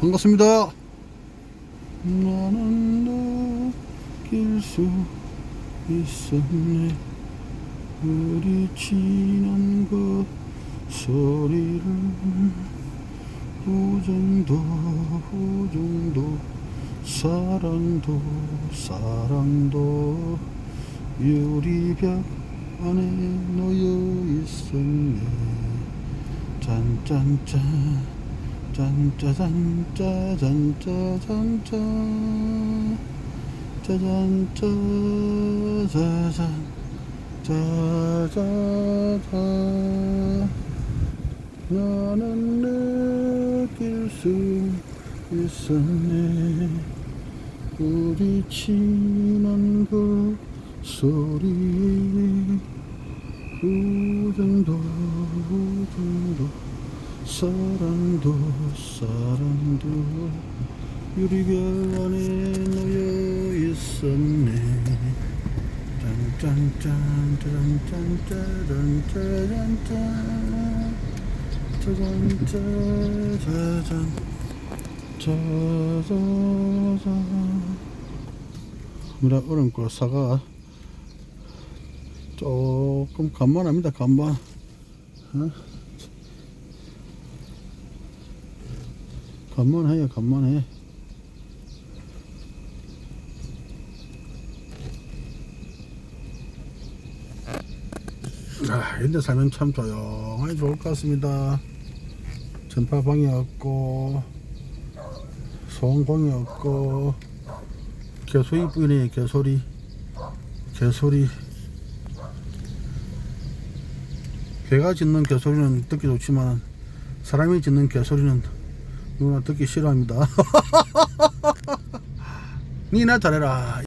반갑습니다. 나는 느낄 수 있었네. 우리 지난 그 소리를 우정도 우정도 사랑도 사랑도 유리벽 안에 놓여 있었네. 짠짠짠 짠짜잔 짜잔 짜잔 짠 짜잔 짜자잔 짜자잔 나는 느낄 수 있었네 지난 그 소리 우정도 우정도 사랑도 사랑도 유리별 안에 놓여 있었네 짠짠짠 짜잔짠 짜잔 짜잔 짜잔 짜자잔 미라 얼음골 사과 조금 간만합니다 간만 어? 간만해요 간만해. 아 이런데 살면 참 조용하게 좋을 것 같습니다. 전파방이 없고 소음공이 없고 개소리 뿌리네 개소리. 개소리. 개가 짖는 개소리는 듣기 좋지만 사람이 짖는 개소리는 누구나 듣기 싫어합니다. 니나 잘해라